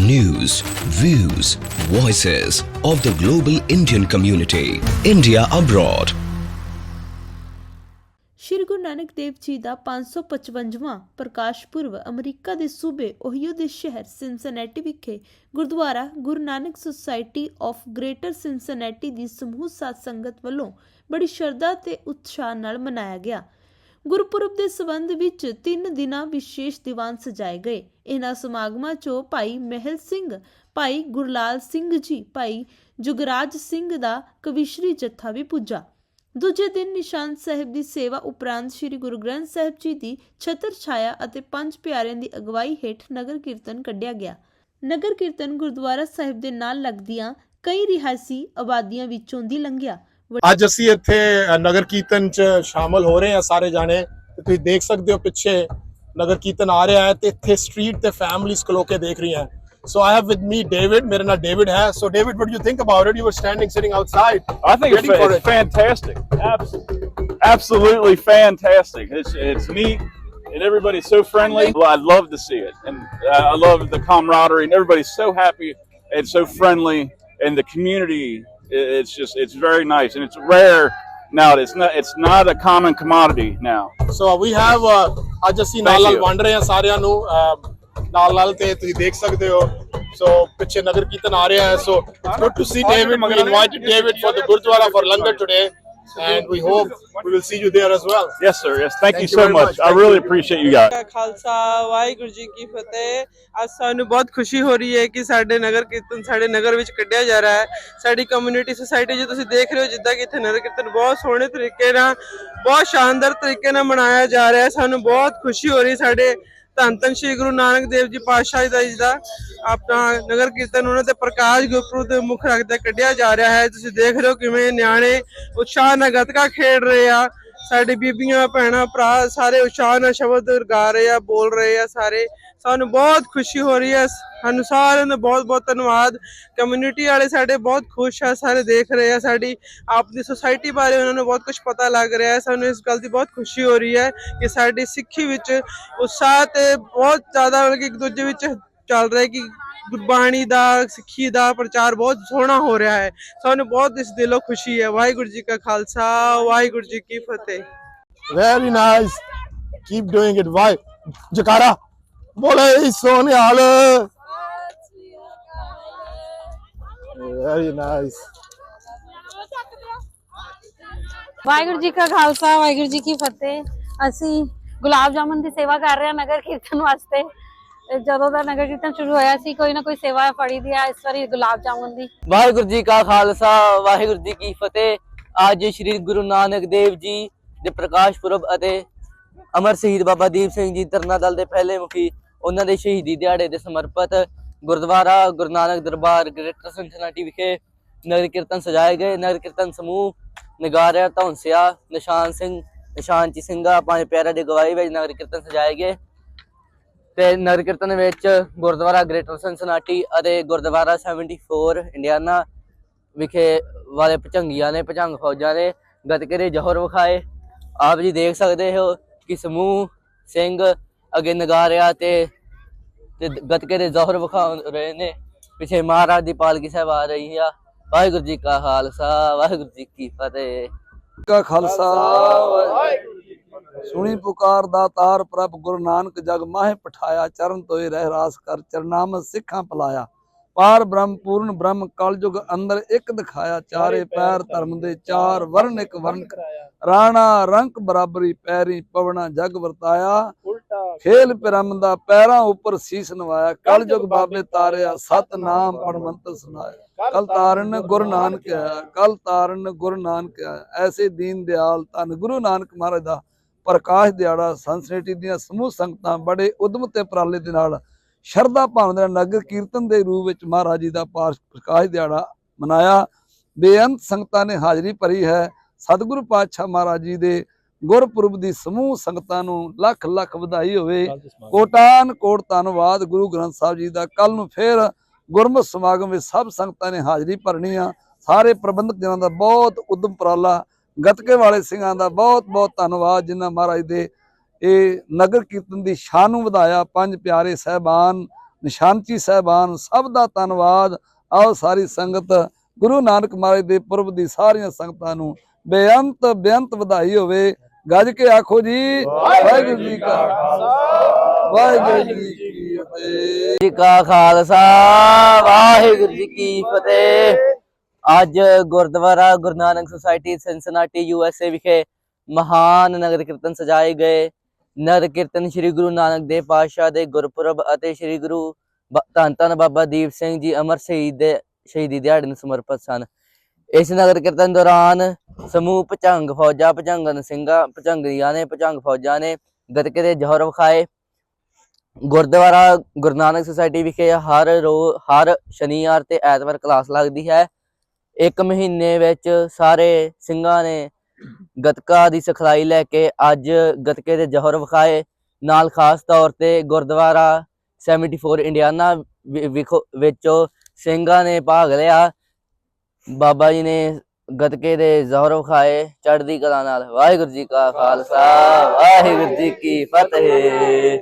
News, views, voices of the global Indian community. India abroad. Shri Guru Nanak Dev ji the 555ਵਾਂ Prakash Purab America ਦੇ ਸੂਬੇ ਓਹੀਓ ਦੇ ਸ਼ਹਿਰ Cincinnati ਵਿਖੇ Gurdwara Guru Nanak society of greater Cincinnati ਦੀ ਸਮੂਹ ਸਾਧ ਸੰਗਤ ਵੱਲੋਂ ਬੜੀ ਸ਼ਰਧਾ ਤੇ ਉਤਸ਼ਾਹ ਨਾਲ ਮਨਾਇਆ ਗਿਆ ਗੁਰਪੁਰਬ ਦੇ ਸਬੰਧ ਵਿੱਚ 3 ਦਿਨਾਂ ਵਿਸ਼ੇਸ਼ ਦੀਵਾਨ ਸਜਾਏ ਗਏ। ਇਹਨਾਂ ਸਮਾਗਮਾਂ 'ਚੋਂ ਭਾਈ ਮਹਿਲ ਸਿੰਘ, ਭਾਈ ਗੁਰਲਾਲ ਸਿੰਘ ਜੀ, ਭਾਈ ਜੁਗਰਾਜ ਸਿੰਘ ਦਾ ਕਵਿਸ਼ਰੀ ਜੱਥਾ ਵੀ ਪੁੱਜਾ। ਦੂਜੇ ਦਿਨ ਨਿਸ਼ਾਨ ਸਾਹਿਬ ਦੀ ਸੇਵਾ ਉਪਰੰਤ ਸ੍ਰੀ ਗੁਰੂ ਗ੍ਰੰਥ ਸਾਹਿਬ ਜੀ ਦੀ ਛਤਰ ਛਾਇਆ ਅਤੇ ਪੰਜ ਪਿਆਰਿਆਂ ਦੀ ਅਗਵਾਈ ਹੇਠ ਨਗਰ ਕੀਰਤਨ ਕੱਢਿਆ ਗਿਆ। ਨਗਰ ਕੀਰਤਨ ਗੁਰਦੁਆਰਾ ਸਾਹਿਬ ਦੇ ਨਾਲ ਲੱਗਦੀਆਂ ਕਈ ਰਿਹਾਇਸ਼ੀ ਆਬਾਦੀਆਂ ਵਿੱਚੋਂ ਦੀ ਲੰਘਿਆ। ਅੱਜ ਅਸੀਂ ਇੱਥੇ ਅ, ਨਗਰ ਕੀਰਤਨ ਚ ਸ਼ਾਮਲ ਹੋ ਰਹੇ ਹਾਂ ਸਾਰੇ ਜਾਣੇ ਤੇ ਤੁਸੀਂ ਦੇਖ ਸਕਦੇ ਹੋ ਪਿੱਛੇ ਨਗਰ ਕੀਰਤਨ ਆ ਰਿਹਾ ਹੈ ਤੇ ਇੱਥੇ ਸਟਰੀਟ ਤੇ ਫੈਮਿਲੀਜ਼ ਖਲੋ ਕੇ ਦੇਖ ਰਹੀਆਂ so I have with me David ਮੇਰੇ ਨਾਲ ਡੇਵਿਡ ਹੈ so David what you think about it you were standing sitting outside I think it's, Waiting for fa- it's it. fantastic. Abs- absolutely fantastic. It's it's neat, and everybody's so friendly. Well, I love to see it, and uh, I love the camaraderie, and everybody's so happy and so friendly, and the community. it's just it's very nice and it's rare now. It's not it's not a common commodity now. So we have uh, ਅੱਜ ਅਸੀਂ uh, So so it's good to see David we invited David for the Gurdwara for langar today. And we hope we will see you there as well Yes, sir. Yes, thank, Thank you you so very much. much. I Thank really you. appreciate you guys. ਦਾ ਖਾਲਸਾ ਵਾਹਿਗੁਰੂ ਜੀ ਕੀ ਫਤਿਹ ਅੱਜ ਸਾਨੂੰ ਬਹੁਤ ਖੁਸ਼ੀ ਹੋ ਰਹੀ ਹੈ ਕਿ ਸਾਡੇ ਨਗਰ ਕੀਰਤਨ ਸਾਡੇ ਨਗਰ ਵਿੱਚ ਕੱਢਿਆ ਜਾ ਰਿਹਾ ਹੈ ਸਾਡੀ ਕਮਿਊਨਿਟੀ ਸੁਸਾਇਟੀ ਜੋ ਤੁਸੀਂ ਦੇਖ ਰਹੇ ਹੋ ਜਿੱਦਾਂ ਕਿ ਇੱਥੇ ਨਗਰ ਕੀਰਤਨ ਬਹੁਤ ਸੋਹਣੇ ਤਰੀਕੇ ਨਾਲ ਬਹੁਤ ਸ਼ਾਨਦਾਰ ਤਰੀਕੇ ਨਾਲ ਮਨਾਇਆ ਜਾ ਰਿਹਾ ਹੈ ਸਾਨੂੰ ਬਹੁਤ ਖੁਸ਼ੀ ਹੋ ਰਹੀ ਹੈ ਸਾਡੇ ਧੰਨ ਧੰਨ ਸ਼੍ਰੀ ਗੁਰੂ ਨਾਨਕ ਦੇਵ ਜੀ ਪਾਤਸ਼ਾਹ ਜੀ ਦਾ ਜੀ ਦਾ ਆਪਣਾ ਨਗਰ ਕੀਰਤਨ ਉਹਨਾਂ ਤੇ ਪ੍ਰਕਾਸ਼ ਗੁਰਪੁਰਬ ਦੇ ਮੁੱਖ ਰੱਖਦੇ ਕੱਢਿਆ ਜਾ ਰਿਹਾ ਹੈ। ਤੁਸੀਂ ਦੇਖ ਰਹੇ ਹੋ ਕਿਵੇਂ ਨਿਆਣੇ ਉਤਸ਼ਾਹ ਨਾਲ ਗੱਤਕਾ ਖੇਡ ਰਹੇ ਆ। ਸਾਡੇ ਬੀਬੀਆਂ, ਭੈਣਾਂ, ਭਰਾ ਸਾਰੇ ਉਤਸ਼ਾਹ ਨਾਲ ਸ਼ਬਦ ਗਾ ਰਹੇ ਆ, ਬੋਲ ਰਹੇ ਆ ਸਾਰੇ। ਸਾਨੂੰ ਬਹੁਤ ਖੁਸ਼ੀ ਹੋ ਰਹੀ ਹੈ ਸਾਨੂੰ ਸਾਰਿਆਂ ਦਾ ਬਹੁਤ ਬਹੁਤ ਧੰਨਵਾਦ। ਕਮਿਊਨਿਟੀ ਵਾਲੇ ਸਾਡੇ ਬਹੁਤ ਖੁਸ਼ ਆ, ਸਾਰੇ ਦੇਖ ਰਹੇ ਆ ਸਾਡੀ। ਆਪਣੀ ਸੋਸਾਇਟੀ ਬਾਰੇ ਉਹਨਾਂ ਨੂੰ ਬਹੁਤ ਕੁਝ ਪਤਾ ਲੱਗ ਰਿਹਾ ਹੈ। ਸਾਨੂੰ ਇਸ ਗੱਲ ਦੀ ਬਹੁਤ ਖੁਸ਼ੀ ਹੋ ਰਹੀ ਹੈ ਕਿ ਸਾਡੀ ਸਿੱਖੀ ਵਿੱਚ ਉਤਸ਼ਾਹ ਤੇ ਬਹੁਤ ਜ਼ਿਆਦਾ ਮਤਲਬ ਕਿ ਇੱਕ ਦੂਜੇ ਵਿੱਚ ਚੱਲ ਰਿਹਾ ਹੈ ਕਿ ਗੁਰਬਾਣੀ ਦਾ ਸਿੱਖੀ ਦਾ ਪ੍ਰਚਾਰ ਬਹੁਤ ਸੋਹਣਾ ਹੋ ਰਿਹਾ ਹੈ। ਸਾਨੂੰ ਬਹੁਤ ਇਸ ਦਿਲੋਂ ਖੁਸ਼ੀ ਹੈ। ਵਾਹਿਗੁਰੂ ਜੀ ਕਾ ਖਾਲਸਾ ਵਾਹਿਗੁਰੂ ਜੀ ਕੀ ਫਤਿਹ। Very nice. Keep doing it. Why? ਜਕਾਰਾ। ਬੋਲੇ ਸੋਨਿਆਲ very nice. ਵਾਹਿਗੁਰੂ ਜੀ ਕਾ ਖਾਲਸਾ ਵਾਹਿਗੁਰੂ ਜੀ ਕੀ ਫਤਿਹ। ਅਸੀਂ ਗੁਲਾਬ ਜਾਮਨ ਦੀ ਸੇਵਾ ਕਰ ਰਹੇ ਹਾਂ ਨਗਰ ਕੀਰਤਨ ਵਾਸਤੇ। ਤੇ ਜਦੋਂ ਦਾ ਨਗਰ ਕੀਰਤਨ ਸ਼ੁਰੂ ਹੋਇਆ ਸੀ, ਕੋਈ ਨਾ ਕੋਈ ਸੇਵਾ ਫੜੀ ਦੀ ਆ, ਇਸ ਵਾਰੀ ਗੁਲਾਬ ਜਾਮਨ ਦੀ। ਵਾਹਿਗੁਰੂ ਜੀ ਕਾ ਖਾਲਸਾ, ਵਾਹਿਗੁਰੂ ਜੀ ਕੀ ਫਤਿਹ। ਅੱਜ ਸ੍ਰੀ ਗੁਰੂ ਨਾਨਕ ਦੇਵ ਜੀ ਦੇ ਪ੍ਰਕਾਸ਼ ਪੁਰਬ ਅਤੇ ਅਮਰ ਸ਼ਹੀਦ ਬਾਬਾ ਦੀਪ ਸਿੰਘ ਜੀ ਤਰਨਾ ਦਲ ਦੇ ਪਹਿਲੇ ਮੁਖੀ, ਉਹਨਾਂ ਦੇ ਸ਼ਹੀਦੀ ਦਿਹਾੜੇ ਦੇ ਸਮਰਪਿਤ ਗੁਰਦੁਆਰਾ ਗੁਰੂ ਨਾਨਕ ਦਰਬਾਰ ਗ੍ਰੇਟਰ ਸਿੰਥਨਾਟੀ ਵਿਖੇ ਨਗਰ ਕੀਰਤਨ ਸਜਾਏ ਗਏ। ਨਗਰ ਕੀਰਤਨ ਸਮੂਹ ਨਗਾਰਿਆ, ਧੌਂਸਿਆ, ਨਿਸ਼ਾਨ ਸਿੰਘ ਨਿਸ਼ਾਨਚੀ ਸਿੰਘਾ ਪੰਜ ਪਿਆਰਿਆਂ ਦੇ ਗਵਾਈ ਵਿੱਚ ਨਗਰ ਕੀਰਤਨ ਸਜਾਏ ਗਏ। ਤੇ ਨਗਰ ਕੀਰਤਨ ਵਿੱਚ ਗੁਰਦੁਆਰਾ ਗ੍ਰੇਟਰ ਸਿੰਸਨਾਟੀ ਅਤੇ ਗੁਰਦੁਆਰਾ 74 ਇੰਡੀਆਨਾ ਵਿਖੇ ਵਾਲੇ ਭਚੰਗੀਆਂ ਨੇ ਭਚੰਗ ਫੌਜਾਂ ਨੇ ਗਤਕੇ ਜੋਹਰ ਵਿਖਾਏ। ਆਪ ਜੀ ਦੇਖ ਸਕਦੇ ਹੋ ਕਿ ਸਮੂਹ ਸਿੰਘ ਅੱਗੇ ਨਗਾਰਿਆ ਤੇ ਤੇ ਗਤਕੇ ਦੇ ਜ਼ੋਹਰ ਵਿਖਾ ਰਹੇ ਨੇ। ਪਿੱਛੇ ਮਹਾਰਾਜ ਦੀ ਪਾਲਕੀ ਸਾਹਿਬ ਆ ਰਹੀ ਆ। ਵਾਹਿਗੁਰੂ ਜੀ ਕਾ ਖਾਲਸਾ, ਵਾਹਿਗੁਰੂ ਜੀ ਕੀ ਫਤਿਹ। ਕਾ ਖਾਲਸਾ ਸੁਣੀ ਪੁਕਾਰ ਦਾ ਤਾਰ ਪ੍ਰਭ ਗੁਰੂ ਨਾਨਕ ਜਗ ਮਾਹਿ ਪਠਾਇਆ ਚਰਨ ਤੋਏ ਰਹਿ ਰਾਸ ਕਰ ਚਰਨਾਮ ਸਿੱਖਾਂ ਪਲਾਇਆ। ਪਾਰ ਬ੍ਰਹਮ ਪੂਰਨ ਬ੍ਰਹਮ ਕਲਯੁਗ ਅੰਦਰ ਇੱਕ ਦਿਖਾਇਆ ਚਾਰੇ ਪੈਰ ਧਰਮ ਦੇ ਚਾਰ ਵਰਨ ਇੱਕ ਵਰਨ ਰਾਣਾ ਰੰਕ ਬਰਾਬਰੀ ਪੈਰੀ ਪਵਣਾ ਜਗ ਵਰਤਾਇਆ। ਖੇਲ ਪਿਰਮ ਦਾ ਪੈਰਾਂ ਉੱਪਰ ਸੀਸ ਨਵਾਇਆ ਕਲਯੁਗ ਬਾਬੇ ਤਾਰਿਆ ਸਤ ਨਾਮ ਪੜ ਮੰਤਰ ਸੁਨਾਇਆ। ਕਲ ਤਾਰਨ ਗੁਰੂ ਨਾਨਕ ਆਇਆ ਕਲ ਤਾਰਨ ਗੁਰੂ ਨਾਨਕ ਆਇਆ। ਐਸੇ ਦੀਨ ਦਿਆਲ ਧੰਨ ਗੁਰੂ ਨਾਨਕ ਮਹਾਰਾਜ ਦਾ ਪ੍ਰਕਾਸ਼ ਦਿਹਾੜਾ ਸੰਸਨੇਟੀ ਦੀਆਂ ਸਮੂਹ ਸੰਗਤਾਂ ਬੜੇ ਉਦਮ ਤੇ ਉਪਰਾਲੇ ਦੇ ਨਾਲ ਸ਼ਰਧਾ ਭਾਵਨਾ ਦੇ ਨਾਲ ਨਗਰ ਕੀਰਤਨ ਦੇ ਰੂਪ ਵਿੱਚ ਮਹਾਰਾਜ ਜੀ ਦਾ ਪਾਰ- ਪ੍ਰਕਾਸ਼ ਦਿਹਾੜਾ ਮਨਾਇਆ। ਬੇਅੰਤ ਸੰਗਤਾਂ ਨੇ ਹਾਜ਼ਰੀ ਭਰੀ ਹੈ। ਸਤਿਗੁਰੂ ਪਾਤਸ਼ਾਹ ਮਹਾਰਾਜ ਜੀ ਦੇ ਗੁਰਪੁਰਬ ਦੀ ਸਮੂਹ ਸੰਗਤਾਂ ਨੂੰ ਲੱਖ ਲੱਖ ਵਧਾਈ ਹੋਵੇ। ਕੋਟਾਨ ਕੋਟ ਧੰਨਵਾਦ। ਗੁਰੂ ਗ੍ਰੰਥ ਸਾਹਿਬ ਜੀ ਦਾ ਕੱਲ ਨੂੰ ਫੇਰ ਗੁਰਮਤਿ ਸਮਾਗਮ ਵਿੱਚ ਸਭ ਸੰਗਤਾਂ ਨੇ ਹਾਜ਼ਰੀ ਭਰਨੀ ਆ। ਸਾਰੇ ਪ੍ਰਬੰਧਕ ਜਨਾਂ ਦਾ ਬਹੁਤ ਉਦਮ ਉਪਰਾਲਾ ਗਤਕੇ ਵਾਲੇ ਸਿੰਘਾਂ ਦਾ ਬਹੁਤ ਬਹੁਤ ਧੰਨਵਾਦ, ਜਿਨ੍ਹਾਂ ਮਹਾਰਾਜ ਦੇ ਇਹ ਨਗਰ ਕੀਰਤਨ ਦੀ ਸ਼ਾਨ ਨੂੰ ਵਧਾਇਆ। ਪੰਜ ਪਿਆਰੇ ਸਹਿਬਾਨ ਨਿਸ਼ਾਨਚੀ ਸਹਿਬਾਨ, ਸਭ ਦਾ ਧੰਨਵਾਦ। ਆਓ ਸਾਰੀ ਸੰਗਤ, ਗੁਰੂ ਨਾਨਕ ਮਹਾਰਾਜ ਦੇ ਪੁਰਬ ਦੀ ਸਾਰੀਆਂ ਸੰਗਤਾਂ ਨੂੰ ਬੇਅੰਤ ਬੇਅੰਤ ਵਧਾਈ ਹੋਵੇ। ਗੱਜ ਕੇ ਆਖੋ ਜੀ, ਵਾਹਿਗੁਰੂ ਜੀ ਕਾ ਖਾਲਸਾ, ਵਾਹਿਗੁਰੂ ਜੀ ਕੀ ਫਤਿਹ। ਜੀ ਕਾ ਖਾਲਸਾ, ਵਾਹਿਗੁਰੂ ਜੀ ਕੀ ਫਤਿਹ। ਅੱਜ Gurdwara Guru Nanak society Cincinnati USA ਵਿਖੇ ਮਹਾਨ ਨਗਰ ਕੀਰਤਨ ਸਜਾਏ ਗਏ। ਨਗਰ ਕੀਰਤਨ ਸ੍ਰੀ ਗੁਰੂ ਨਾਨਕ ਦੇਵ ਪਾਤਸ਼ਾਹ ਦੇ ਗੁਰਪੁਰਬ ਅਤੇ ਸ੍ਰੀ ਗੁਰੂ ਬ- ਧੰਨ ਧੰਨ ਬਾਬਾ ਦੀਪ ਸਿੰਘ ਜੀ ਅਮਰ ਸ਼ਹੀਦ ਦੇ, ਸ਼ਹੀਦੀ ਦਿਹਾੜੇ ਨੂੰ ਸਮਰਪਿਤ ਸਨ। ਇਸ ਨਗਰ ਕੀਰਤਨ ਦੌਰਾਨ ਸਮੂਹ ਭਜੰਗ ਫੌਜਾਂ ਭਚੰਗਨ ਸਿੰਘਾਂ ਭਚੰਗੀਆਂ ਨੇ, ਭਜੰਗ ਫੌਜਾਂ ਨੇ ਗੱਤਕੇ ਦੇ ਜੋਹਰ ਵਿਖਾਏ। ਗੁਰਦੁਆਰਾ ਗੁਰੂ ਨਾਨਕ ਸੁਸਾਇਟੀ ਵਿਖੇ ਹਰ ਰੋ, ਹਰ ਸ਼ਨੀਵਾਰ ਤੇ ਐਤਵਾਰ ਕਲਾਸ ਲੱਗਦੀ ਹੈ। ਇੱਕ ਮਹੀਨੇ ਵਿੱਚ ਸਾਰੇ ਸਿੰਘਾਂ ਨੇ ਗੱਤਕਾ ਦੀ ਸਿਖਲਾਈ ਲੈ ਕੇ ਅੱਜ ਗੱਤਕੇ ਦੇ ਜੋਹਰ ਵਿਖਾਏ। ਨਾਲ ਖਾਸ ਤੌਰ ਤੇ ਗੁਰਦੁਆਰਾ 74 ਇੰਡੀਆਨਾ ਵਿ- ਵਿਖੋ- ਵਿੱਚੋਂ ਸਿੰਘਾਂ ਨੇ ਭਾਗ ਲਿਆ। ਬਾਬਾ ਜੀ ਨੇ ਗੱਤਕੇ ਦੇ ਜ਼ੋਹਰ ਵਿਖਾਏ। ਚੜ੍ਹਦੀ ਕਲਾ ਨਾਲ ਵਾਹਿਗੁਰੂ ਜੀ ਕਾ ਖਾਲਸਾ। ਵਾਹਿਗੁਰੂ ਜੀ ਕੀ ਫਤਿਹ।